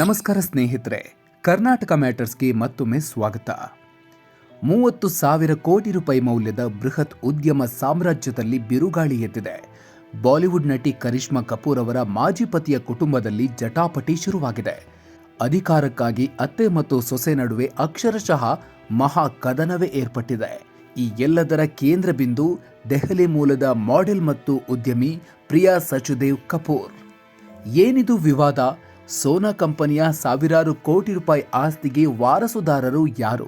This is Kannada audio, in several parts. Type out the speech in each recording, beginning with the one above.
ನಮಸ್ಕಾರ ಸ್ನೇಹಿತರೆ, ಕರ್ನಾಟಕ ಮ್ಯಾಟರ್ಸ್ಗೆ ಮತ್ತೊಮ್ಮೆ ಸ್ವಾಗತ. ಮೂವತ್ತು ಸಾವಿರ ಕೋಟಿ ರೂಪಾಯಿ ಮೌಲ್ಯದ ಬೃಹತ್ ಉದ್ಯಮ ಸಾಮ್ರಾಜ್ಯದಲ್ಲಿ ಬಿರುಗಾಳಿ ಎದ್ದಿದೆ. ಬಾಲಿವುಡ್ ನಟಿ ಕರಿಷ್ಮಾ ಕಪೂರ್ ಅವರ ಮಾಜಿ ಪತಿಯ ಕುಟುಂಬದಲ್ಲಿ ಜಟಾಪಟಿ ಶುರುವಾಗಿದೆ. ಅಧಿಕಾರಕ್ಕಾಗಿ ಅತ್ತೆ ಮತ್ತು ಸೊಸೆ ನಡುವೆ ಅಕ್ಷರಶಃ ಮಹಾ ಕದನವೇ ಏರ್ಪಟ್ಟಿದೆ. ಈ ಎಲ್ಲದರ ಕೇಂದ್ರ ಬಿಂದು ದೆಹಲಿ ಮೂಲದ ಮಾಡೆಲ್ ಮತ್ತು ಉದ್ಯಮಿ ಪ್ರಿಯಾ ಸಚುದೇವ್ ಕಪೂರ್. ಏನಿದು ವಿವಾದ? ಸೋನಾ ಕಂಪನಿಯ ಸಾವಿರಾರು ಕೋಟಿ ರೂಪಾಯಿ ಆಸ್ತಿಗೆ ವಾರಸುದಾರರು ಯಾರು?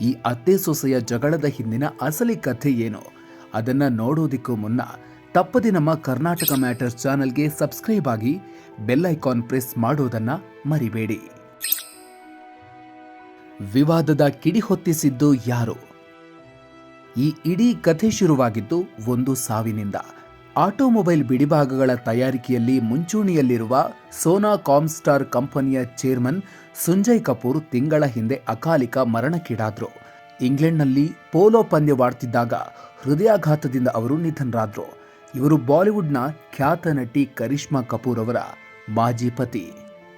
ಈ ಅತ್ತೆ ಸೊಸೆಯ ಜಗಳದ ಹಿಂದಿನ ಅಸಲಿ ಕಥೆ ಏನು? ಅದನ್ನ ನೋಡೋದಿಕ್ಕೂ ಮುನ್ನ ತಪ್ಪದೆ ನಮ್ಮ ಕರ್ನಾಟಕ ಮ್ಯಾಟರ್ಸ್ ಚಾನೆಲ್ಗೆ ಸಬ್ಸ್ಕ್ರೈಬ್ ಆಗಿ ಬೆಲ್ ಐಕಾನ್ ಪ್ರೆಸ್ ಮಾಡೋದನ್ನು ಮರಿಬೇಡಿ. ವಿವಾದದ ಕಿಡಿ ಹೊತ್ತಿಸಿದ್ದು ಯಾರು? ಈ ಇಡೀ ಕಥೆ ಶುರುವಾಗಿದ್ದು ಒಂದು ಸಾವಿನಿಂದ. ಆಟೋಮೊಬೈಲ್ ಬಿಡಿಭಾಗಗಳ ತಯಾರಿಕೆಯಲ್ಲಿ ಮುಂಚೂಣಿಯಲ್ಲಿರುವ ಸೋನಾ ಕಾಮ್ಸ್ಟಾರ್ ಕಂಪನಿಯ ಚೇರ್ಮನ್ ಸುಂಜಯ್ ಕಪೂರ್ ತಿಂಗಳ ಹಿಂದೆ ಅಕಾಲಿಕ ಮರಣಕ್ಕೀಡಾದ್ರು. ಇಂಗ್ಲೆಂಡ್ನಲ್ಲಿ ಪೋಲೋ ಪಂದ್ಯವಾಡ್ತಿದ್ದಾಗ ಹೃದಯಾಘಾತದಿಂದ ಅವರು ನಿಧನರಾದರು. ಇವರು ಬಾಲಿವುಡ್ನ ಖ್ಯಾತ ನಟಿ ಕರಿಷ್ಮಾ ಕಪೂರ್ ಅವರ ಮಾಜಿ ಪತಿ.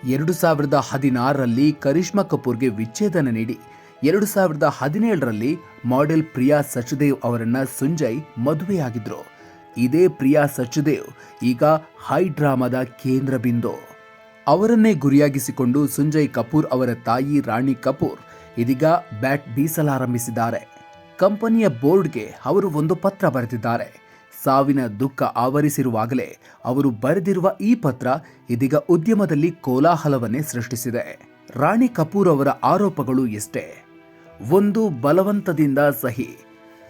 ಎರಡು ಸಾವಿರದ ಹದಿನಾರರಲ್ಲಿ ಕರಿಷ್ಮಾ ಕಪೂರ್ಗೆ ವಿಚ್ಛೇದನ ನೀಡಿ, ಎರಡು ಸಾವಿರದ ಹದಿನೇಳರಲ್ಲಿ ಮಾಡೆಲ್ ಪ್ರಿಯಾ ಸಚದೇವ್ ಅವರನ್ನ ಸುಂಜಯ್ ಮದುವೆಯಾಗಿದ್ರು. ಇದೇ ಪ್ರಿಯಾ ಸಚ್ದೇವ್ ಈಗ ಹೈ ಡ್ರಾಮಾದ ಕೇಂದ್ರ ಬಿಂದು. ಅವರನ್ನೇ ಗುರಿಯಾಗಿಸಿಕೊಂಡು ಸಂಜಯ್ ಕಪೂರ್ ಅವರ ತಾಯಿ ರಾಣಿ ಕಪೂರ್ ಇದೀಗ ಬ್ಯಾಟ್ ಬೀಸಲಾರಂಭಿಸಿದ್ದಾರೆ. ಕಂಪನಿಯ ಬೋರ್ಡ್ಗೆ ಅವರು ಒಂದು ಪತ್ರ ಬರೆದಿದ್ದಾರೆ. ಸಾವಿನ ದುಃಖ ಆವರಿಸಿರುವಾಗಲೇ ಅವರು ಬರೆದಿರುವ ಈ ಪತ್ರ ಇದೀಗ ಉದ್ಯಮದಲ್ಲಿ ಕೋಲಾಹಲವನ್ನೇ ಸೃಷ್ಟಿಸಿದೆ. ರಾಣಿ ಕಪೂರ್ ಅವರ ಆರೋಪಗಳು ಎಷ್ಟೇ. ಒಂದು ಬಲವಂತದಿಂದ ಸಹಿ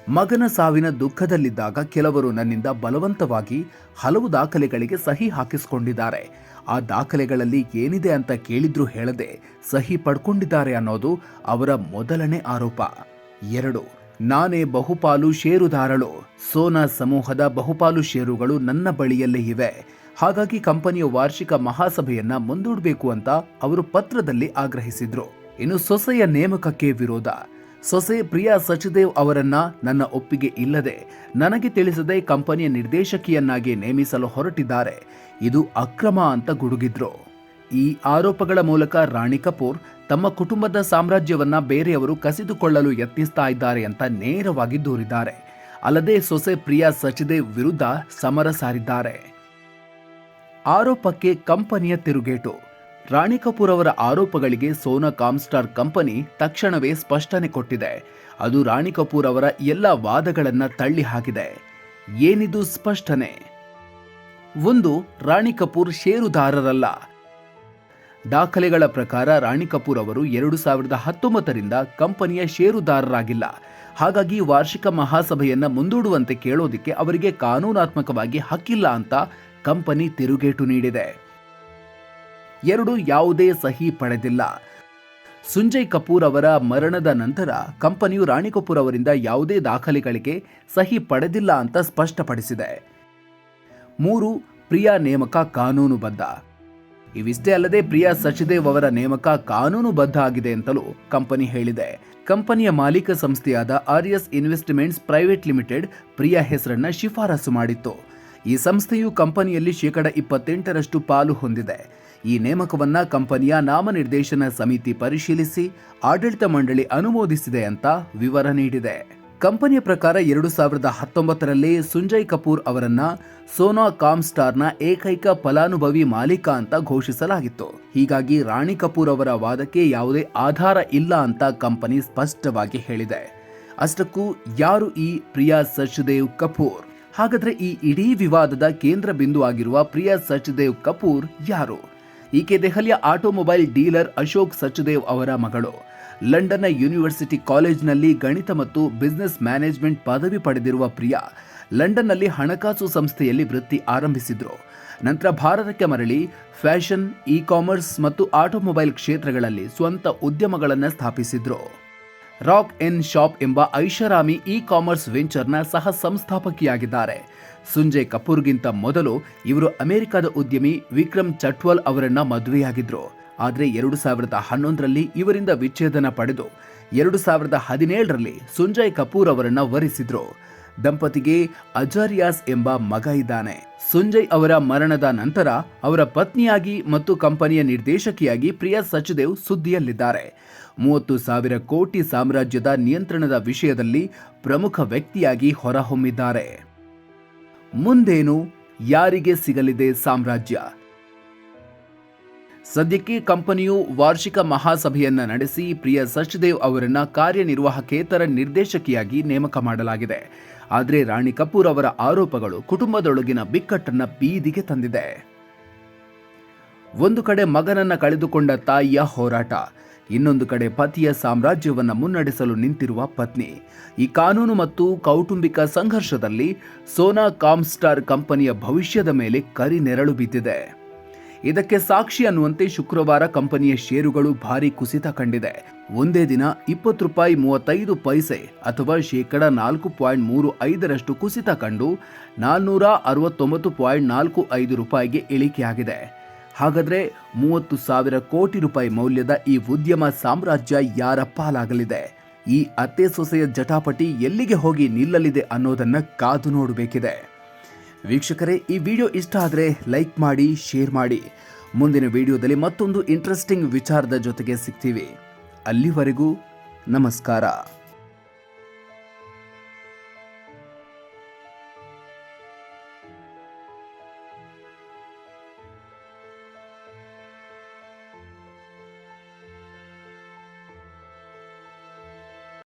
ಮಗನ ಸಾವಿನ ದುಃಖದಲ್ಲಿದ್ದಾಗ ಕೆಲವರು ನನ್ನಿಂದ ಬಲವಂತವಾಗಿ ಹಲವು ದಾಖಲೆಗಳಿಗೆ ಸಹಿ ಹಾಕಿಸಿಕೊಂಡಿದ್ದಾರೆ. ಆ ದಾಖಲೆಗಳಲ್ಲಿ ಏನಿದೆ ಅಂತ ಕೇಳಿದ್ರು ಹೇಳದೆ ಸಹಿ ಪಡ್ಕೊಂಡಿದ್ದಾರೆ ಅನ್ನೋದು ಅವರ ಮೊದಲನೇ ಆರೋಪ. ಎರಡು, ನಾನೇ ಬಹುಪಾಲು ಷೇರುದಾರಳು ಸೋನಾ ಸಮೂಹದ ಬಹುಪಾಲು ಷೇರುಗಳು ನನ್ನ ಬಳಿಯಲ್ಲೇ ಇವೆ. ಹಾಗಾಗಿ ಕಂಪನಿಯ ವಾರ್ಷಿಕ ಮಹಾಸಭೆಯನ್ನ ಮುಂದೂಡಬೇಕು ಅಂತ ಅವರು ಪತ್ರದಲ್ಲಿ ಆಗ್ರಹಿಸಿದ್ರು. ಇನ್ನು ಸೊಸೆಯ ನೇಮಕಕ್ಕೆ ವಿರೋಧ. ಸೊಸೆ ಪ್ರಿಯಾ ಸಚದೇವ್ ಅವರನ್ನ ನನ್ನ ಒಪ್ಪಿಗೆ ಇಲ್ಲದೆ ನನಗೆ ತಿಳಿಸದೆ ಕಂಪನಿಯ ನಿರ್ದೇಶಕಿಯನ್ನಾಗಿ ನೇಮಿಸಲು ಹೊರಟಿದ್ದಾರೆ. ಇದು ಅಕ್ರಮ ಅಂತ ಗುಡುಗಿದ್ರು. ಈ ಆರೋಪಗಳ ಮೂಲಕ ರಾಣಿ ಕಪೂರ್ ತಮ್ಮ ಕುಟುಂಬದ ಸಾಮ್ರಾಜ್ಯವನ್ನ ಬೇರೆಯವರು ಕಸಿದುಕೊಳ್ಳಲು ಯತ್ನಿಸ್ತಾ ಇದ್ದಾರೆ ಅಂತ ನೇರವಾಗಿ ದೂರಿದ್ದಾರೆ. ಅಲ್ಲದೆ ಸೊಸೆ ಪ್ರಿಯಾ ಸಚದೇವ್ ವಿರುದ್ಧ ಸಮರ ಸಾರಿದ್ದಾರೆ. ಆರೋಪಕ್ಕೆ ಕಂಪನಿಯ ತಿರುಗೇಟು. ರಾಣಿ ಕಪೂರ್ ಅವರ ಆರೋಪಗಳಿಗೆ ಸೋನಾ ಕಾಮ್ಸ್ಟಾರ್ ಕಂಪನಿ ತಕ್ಷಣವೇ ಸ್ಪಷ್ಟನೆ ಕೊಟ್ಟಿದೆ. ಅದು ರಾಣಿ ಕಪೂರ್ ಅವರ ಎಲ್ಲ ವಾದಗಳನ್ನ ತಳ್ಳಿ ಹಾಕಿದೆ ಏನಿದು ಸ್ಪಷ್ಟನೆ? ಒಂದು, ರಾಣಿ ಕಪೂರ್ ಷೇರುದಾರರಲ್ಲ. ದಾಖಲೆಗಳ ಪ್ರಕಾರ ರಾಣಿ ಕಪೂರ್ ಅವರು ಎರಡು ಸಾವಿರದ ಹತ್ತೊಂಬತ್ತರಿಂದ ಕಂಪನಿಯ ಷೇರುದಾರರಾಗಿಲ್ಲ. ಹಾಗಾಗಿ ವಾರ್ಷಿಕ ಮಹಾಸಭೆಯನ್ನ ಮುಂದೂಡುವಂತೆ ಕೇಳೋದಿಕ್ಕೆ ಅವರಿಗೆ ಕಾನೂನಾತ್ಮಕವಾಗಿ ಹಕ್ಕಿಲ್ಲ ಅಂತ ಕಂಪನಿ ತಿರುಗೇಟು ನೀಡಿದೆ. ಎರಡು ಯಾವುದೇ ಸಹಿ ಪಡೆದಿಲ್ಲ. ಸುಂಜಯ್ ಕಪೂರ್ ಅವರ ಮರಣದ ನಂತರ ಕಂಪನಿಯು ರಾಣಿ ಕಪೂರ್ ಅವರಿಂದ ಯಾವುದೇ ದಾಖಲೆಗಳಿಗೆ ಸಹಿ ಪಡೆದಿಲ್ಲ ಅಂತ ಸ್ಪಷ್ಟಪಡಿಸಿದೆ. ಮೂರು, ಪ್ರಿಯಾ ನೇಮಕ ಕಾನೂನುಬದ್ಧ ಇವಿಷ್ಟೇ ಅಲ್ಲದೆ ಪ್ರಿಯಾ ಸಚಿದೇವ್ ಅವರ ನೇಮಕ ಕಾನೂನುಬದ್ಧ ಆಗಿದೆ ಅಂತಲೂ ಕಂಪನಿ ಹೇಳಿದೆ. ಕಂಪನಿಯ ಮಾಲೀಕ ಸಂಸ್ಥೆಯಾದ RS investments private limited Priya ಹೆಸರನ್ನ ಶಿಫಾರಸು ಮಾಡಿತ್ತು. ಈ ಸಂಸ್ಥೆಯು ಕಂಪನಿಯಲ್ಲಿ ಶೇಕಡ ಇಪ್ಪತ್ತೆಂಟರಷ್ಟು ಪಾಲು ಹೊಂದಿದೆ. ಈ ನೇಮಕವನ್ನ ಕಂಪನಿಯ ನಾಮನಿರ್ದೇಶನ ಸಮಿತಿ ಪರಿಶೀಲಿಸಿ ಆಡಳಿತ ಮಂಡಳಿ ಅನುಮೋದಿಸಿದೆ ಅಂತ ವಿವರ ನೀಡಿದೆ. ಕಂಪನಿಯ ಪ್ರಕಾರ ಎರಡು ಸಾವಿರದ ಹತ್ತೊಂಬತ್ತರಲ್ಲಿ ಸುಂಜಯ್ ಕಪೂರ್ ಅವರನ್ನ ಸೋನಾ ಕಾಮ್ ಸ್ಟಾರ್ನ ಏಕೈಕ ಫಲಾನುಭವಿ ಮಾಲೀಕ ಅಂತ ಘೋಷಿಸಲಾಗಿತ್ತು. ಹೀಗಾಗಿ ರಾಣಿ ಕಪೂರ್ ಅವರ ವಾದಕ್ಕೆ ಯಾವುದೇ ಆಧಾರ ಇಲ್ಲ ಅಂತ ಕಂಪನಿ ಸ್ಪಷ್ಟವಾಗಿ ಹೇಳಿದೆ. ಅಷ್ಟಕ್ಕೂ ಯಾರು ಈ ಪ್ರಿಯಾ ಸಚ್ದೇವ್ ಕಪೂರ್? ಹಾಗಾದ್ರೆ ಈ ಇಡೀ ವಿವಾದದ ಕೇಂದ್ರ ಬಿಂದು ಆಗಿರುವ ಪ್ರಿಯಾ ಸಚ್ದೇವ್ ಕಪೂರ್ ಯಾರು? ಈಕೆ ದೆಹಲಿಯ ಆಟೋಮೊಬೈಲ್ ಡೀಲರ್ ಅಶೋಕ್ ಸಚ್ದೇವ್ ಅವರ ಮಗಳು. ಲಂಡನ್ನ ಯೂನಿವರ್ಸಿಟಿ ಕಾಲೇಜ್ನಲ್ಲಿ ಗಣಿತ ಮತ್ತು ಬಿಸ್ನೆಸ್ ಮ್ಯಾನೇಜ್ಮೆಂಟ್ ಪದವಿ ಪಡೆದಿರುವ ಪ್ರಿಯಾ ಲಂಡನ್ನಲ್ಲಿ ಹಣಕಾಸು ಸಂಸ್ಥೆಯಲ್ಲಿ ವೃತ್ತಿ ಆರಂಭಿಸಿದ್ರು. ನಂತರ ಭಾರತಕ್ಕೆ ಮರಳಿ ಫ್ಯಾಷನ್ ಇ ಕಾಮರ್ಸ್ ಮತ್ತು ಆಟೋಮೊಬೈಲ್ ಕ್ಷೇತ್ರಗಳಲ್ಲಿ ಸ್ವಂತ ಉದ್ಯಮಗಳನ್ನು ಸ್ಥಾಪಿಸಿದ್ರು. ರಾಕ್ ಎನ್ ಶಾಪ್ ಎಂಬ ಐಷಾರಾಮಿ ಇ ಕಾಮರ್ಸ್ ವೆಂಚರ್ನ ಸಹ ಸಂಸ್ಥಾಪಕಿಯಾಗಿದ್ದಾರೆ. ಸುಂಜಯ್ ಕಪೂರ್ಗಿಂತ ಮೊದಲು ಇವರು ಅಮೆರಿಕದ ಉದ್ಯಮಿ ವಿಕ್ರಮ್ ಚಟ್ವಾಲ್ ಅವರನ್ನ ಮದುವೆಯಾಗಿದ್ರು. ಆದರೆ ಎರಡು ಸಾವಿರದ ಹನ್ನೊಂದರಲ್ಲಿ ಇವರಿಂದ ವಿಚ್ಛೇದನ ಪಡೆದು ಎರಡು ಸಾವಿರದ ಹದಿನೇಳರಲ್ಲಿ ಸುಂಜಯ್ ಕಪೂರ್ ಅವರನ್ನ ವರಿಸಿದ್ರು. ದಂಪತಿಗೆ ಅಜಾರಿಯಾಸ್ ಎಂಬ ಮಗ ಇದ್ದಾನೆ. ಸುಂಜಯ್ ಅವರ ಮರಣದ ನಂತರ ಅವರ ಪತ್ನಿಯಾಗಿ ಮತ್ತು ಕಂಪನಿಯ ನಿರ್ದೇಶಕಿಯಾಗಿ ಪ್ರಿಯಾ ಸಚ್ದೇವ್ ಸುದ್ದಿಯಲ್ಲಿದ್ದಾರೆ. ಮೂವತ್ತು ಸಾವಿರ ಕೋಟಿ ಸಾಮ್ರಾಜ್ಯದ ನಿಯಂತ್ರಣದ ವಿಷಯದಲ್ಲಿ ಪ್ರಮುಖ ವ್ಯಕ್ತಿಯಾಗಿ ಹೊರಹೊಮ್ಮಿದ್ದಾರೆ. ಮುಂದೇನು ಯಾರಿಗೆ ಸಿಗಲಿದೆ ಸಾಮ್ರಾಜ್ಯ? ಸದ್ಯಕ್ಕೆ ಕಂಪನಿಯು ವಾರ್ಷಿಕ ಮಹಾಸಭೆಯನ್ನ ನಡೆಸಿ ಪ್ರಿಯ ಸಚ್ದೇವ್ ಅವರನ್ನ ಕಾರ್ಯನಿರ್ವಾಹಕೇತರ ನಿರ್ದೇಶಕಿಯಾಗಿ ನೇಮಕ ಮಾಡಲಾಗಿದೆ. ಆದರೆ ರಾಣಿ ಕಪೂರ್ ಅವರ ಆರೋಪಗಳು ಕುಟುಂಬದೊಳಗಿನ ಬಿಕ್ಕಟ್ಟನ್ನ ಬೀದಿಗೆ ತಂದಿದೆ. ಒಂದು ಕಡೆ ಮಗನನ್ನ ಕಳೆದುಕೊಂಡ ತಾಯಿಯ ಹೋರಾಟ ಇನ್ನೊಂದು ಕಡೆ ಪತಿಯ ಸಾಮ್ರಾಜ್ಯವನ್ನು ಮುನ್ನಡೆಸಲು ನಿಂತಿರುವ ಪತ್ನಿ. ಈ ಕಾನೂನು ಮತ್ತು ಕೌಟುಂಬಿಕ ಸಂಘರ್ಷದಲ್ಲಿ ಸೋನಾ ಕಾಮ್ಸ್ಟಾರ್ ಕಂಪನಿಯ ಭವಿಷ್ಯದ ಮೇಲೆ ಕರಿ ನೆರಳು ಬಿದ್ದಿದೆ. ಇದಕ್ಕೆ ಸಾಕ್ಷಿ ಅನ್ನುವಂತೆ ಶುಕ್ರವಾರ ಕಂಪನಿಯ ಷೇರುಗಳು ಭಾರಿ ಕುಸಿತ ಕಂಡಿದೆ. ಒಂದೇ ದಿನ ಇಪ್ಪತ್ತು ರೂಪಾಯಿ ಮೂವತ್ತೈದು ಪೈಸೆ ಅಥವಾ ಶೇಕಡ ನಾಲ್ಕು ಪಾಯಿಂಟ್ ಮೂರು ಐದರಷ್ಟು ಕುಸಿತ ಕಂಡು ನಾಲ್ನೂರ ಅರವತ್ತೊಂಬತ್ತು ಪಾಯಿಂಟ್ ನಾಲ್ಕು ಐದು ರೂಪಾಯಿಗೆ ಇಳಿಕೆಯಾಗಿದೆ. ಹಾಗಾದ್ರೆ ಮೂವತ್ತು ಸಾವಿರ ಕೋಟಿ ರೂಪಾಯಿ ಮೌಲ್ಯದ ಈ ಉದ್ಯಮ ಸಾಮ್ರಾಜ್ಯ ಯಾರ ಪಾಲಾಗಲಿದೆ? ಈ ಅತ್ತೆ ಸೊಸೆಯ ಜಟಾಪಟಿ ಎಲ್ಲಿಗೆ ಹೋಗಿ ನಿಲ್ಲಲಿದೆ ಅನ್ನೋದನ್ನ ಕಾದು ನೋಡಬೇಕಿದೆ. ವೀಕ್ಷಕರೇ, ಈ ವಿಡಿಯೋ ಇಷ್ಟ ಆದರೆ ಲೈಕ್ ಮಾಡಿ, ಶೇರ್ ಮಾಡಿ. ಮುಂದಿನ ವಿಡಿಯೋದಲ್ಲಿ ಮತ್ತೊಂದು ಇಂಟ್ರೆಸ್ಟಿಂಗ್ ವಿಚಾರದ ಜೊತೆಗೆ ಸಿಗ್ತೀವಿ. ಅಲ್ಲಿವರೆಗೂ ನಮಸ್ಕಾರ.